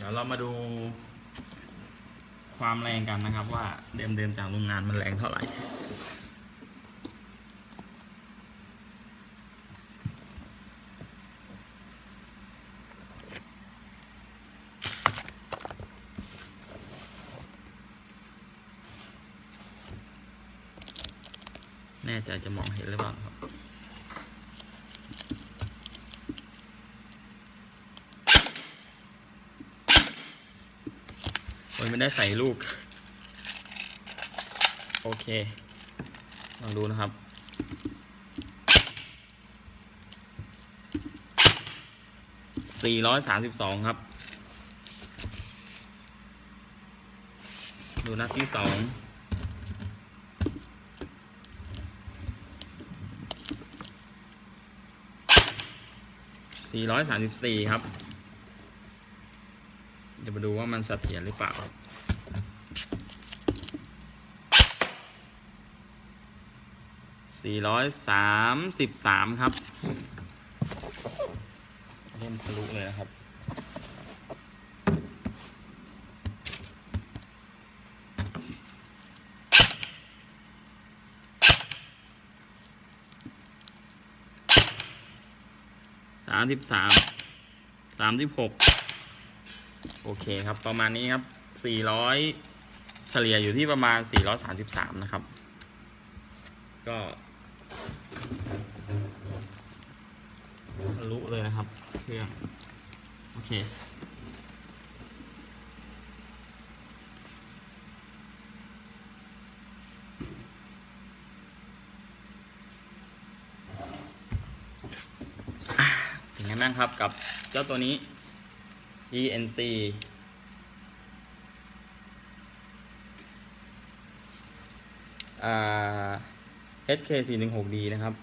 เดี๋ยวเรามาดูความแรงกันนะครับ ว่าเดิมๆจากโรงงานมันแรงเท่าไหร่แน่ใจจะมองเห็นหรือเปล่าครับ โอ้ยไม่ได้ใส่ลูก โอเค ลองดูนะครับ สี่ร้อยสามสิบสองครับ ดูนัดที่สองสี่ร้อยสามสิบสี่ครับ เดี๋ยวมาดูว่ามันเสถียรหรือเปล่าครับสี่ร้อยสามสิบสามครับเล่นทะลุเลยนะครับ สามสิบสาม สามสิบหก โอเคครับ ประมาณนี้ครับสี่ร้อยเฉลี่ยอยู่ที่ประมาณสี่ร้อยสามสิบสามนะครับ ก็ทะลุเลยนะครับ เครื่อง โอเคเป็นไงบ้างครับกับเจ้าตัวนี้ ENC อ่า HK 4 1 6 D นะครับ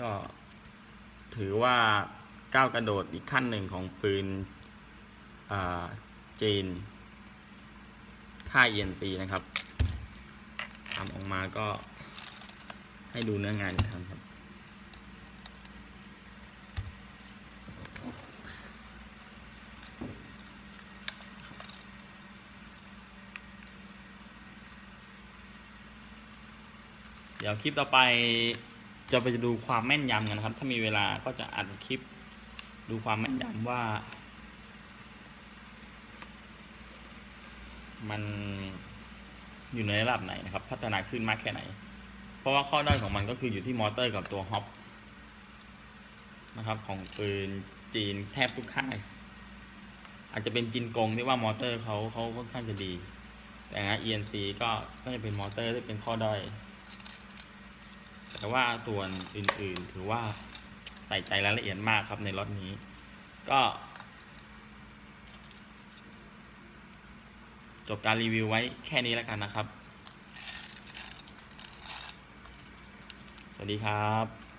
ก็ถือว่าก้าวกระโดดอีกขั้นหนึ่งของปืนจีน ค่าย ENC นะครับทำออกมาก็ให้ดูเนื้องานอีกครั้งครับ เดี๋ยวคลิปต่อไปจะไปดูความแม่นยำกันะครับ ถ้ามีเวลาก็จะอัดคลิป ดูความแม่นยำว่า มันอยู่ในระดับไหนนะครับ พัฒนาขึ้นมากแค่ไหน เพราะว่าข้อด้อยของมันก็คืออยู่ที่มอเตอร์กับตัวฮอปนะครับ ของปืนจีนแทบทุกค่ายอาจจะเป็นจินกงที่ว่ามอเตอร์เขาเขาค่อนข้างจะดี แต่นะ ENC ก็ก็จะเป็นมอเตอร์ที่เป็นข้อด้อย แต่ว่าส่วนอื่นๆ ถือว่าใส่ใจรายละเอียดมากครับในรถนี้ ก็ จบการรีวิวไว้แค่นี้แล้วกันนะครับ สวัสดีครับ